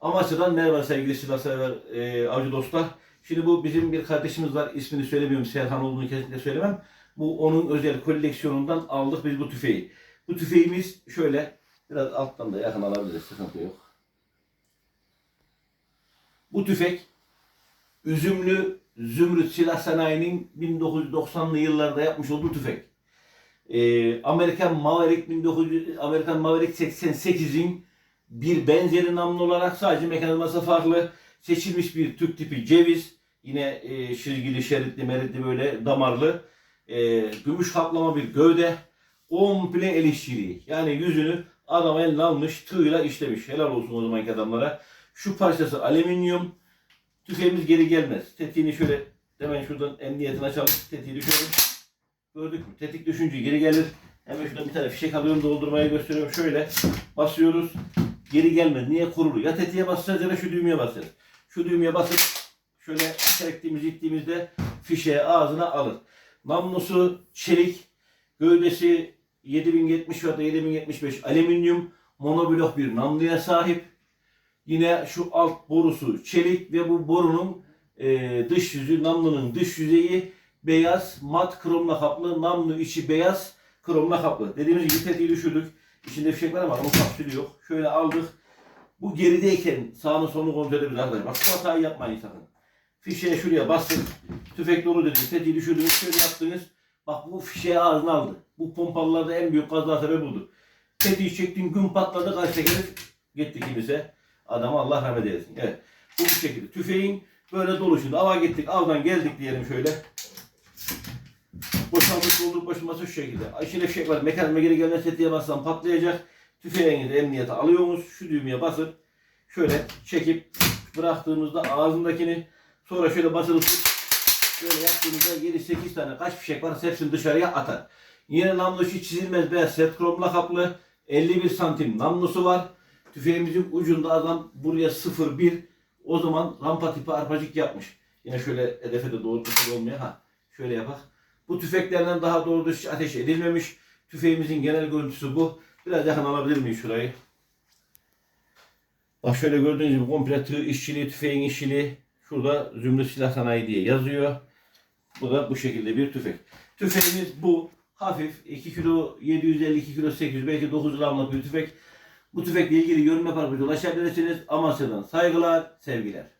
Amasya'dan merhaba sevgili silah sever e, avcı dostlar. Şimdi bu bizim bir kardeşimiz var. İsmini söylemiyorum. Serhan olduğunu kesinlikle söylemem. Bu onun özel koleksiyonundan aldık biz bu tüfeği. Bu tüfeğimiz şöyle biraz alttan da yakın alabiliriz. Sıkıntı yok. Bu tüfek Üzümlü Zümrüt Silah Sanayi'nin 1990'lı yıllarda yapmış olduğu tüfek. Ee, Amerikan Maverick 1900 Amerikan Maverick 88'in bir benzeri namlu olarak sadece mekanizması farklı seçilmiş bir Türk tipi ceviz. Yine e, çizgili, şeritli, meritli böyle damarlı. E, gümüş kaplama bir gövde. Komple el işçiliği. Yani yüzünü adam eline almış, tığıyla işlemiş. Helal olsun o zamanki adamlara. Şu parçası alüminyum. Tüfeğimiz geri gelmez. Tetiğini şöyle hemen şuradan emniyetini açalım. Tetiği düşürelim. Gördük mü? Tetik düşünce geri gelir. Hemen şuradan bir tane fişek alıyorum doldurmayı gösteriyorum. Şöyle basıyoruz. Geri gelmez. Niye kurulu? Ya tetiğe basacağız ya da şu düğmeye basacağız. Şu düğmeye basıp şöyle çektiğimiz ittiğimizde fişeği ağzına alır. Namlusu çelik. Gövdesi 7070 ya da 7075 alüminyum monoblok bir namluya sahip. Yine şu alt borusu çelik ve bu borunun e, dış yüzü, namlunun dış yüzeyi beyaz, mat kromla kaplı, namlu içi beyaz, kromla kaplı. Dediğimiz gibi tetiği düşürdük. İçinde fişek var ama kapsülü yok. Şöyle aldık. Bu gerideyken sağını solunu kontrol edebiliriz arkadaşlar. Bak bu hatayı yapmayın sakın. Fişeğe şuraya basın. Tüfek dolu dediniz. Tetiği düşürdünüz. Şöyle yaptınız. Bak bu fişeği ağzına aldı. Bu pompalılarda en büyük kaza sebebi budur. Tetiği çektin gün patladı kaç teker gitti kimse. Adama Allah rahmet eylesin. Evet. Bu bu şekilde. Tüfeğin böyle dolu şimdi. Ava gittik. Avdan geldik diyelim şöyle. Boşalmış dolduruk boşalması şu şekilde. İçinde fişek var. Mekanizma geri gelmez tetiğe bassan patlayacak. Tüfeğinizi emniyete alıyorsunuz. Şu düğmeye basıp şöyle çekip bıraktığımızda ağzındakini sonra şöyle basılı tut. Şöyle yaptığımızda 7-8 tane kaç fişek varsa hepsini dışarıya atar. Yine namlu şu çizilmez beyaz set kromla kaplı 51 santim namlusu var. Tüfeğimizin ucunda adam buraya 0-1 o zaman rampa tipi arpacık yapmış. Yine şöyle hedefe de doğru olmuyor. Ha şöyle yapak. Bu tüfeklerden daha doğru düzgün ateş edilmemiş. Tüfeğimizin genel görüntüsü bu. Biraz yakın alabilir miyim şurayı? Bak şöyle gördüğünüz gibi komple tığ işçiliği, tüfeğin işçiliği. Şurada Zümrüt Silah Sanayi diye yazıyor. Bu da bu şekilde bir tüfek. Tüfeğimiz bu. Hafif 2 kilo 750 2 kilo 800 belki 9 gramlık bir tüfek. Bu tüfekle ilgili yorum yapar ulaşabilirsiniz. Amasya'dan saygılar, sevgiler.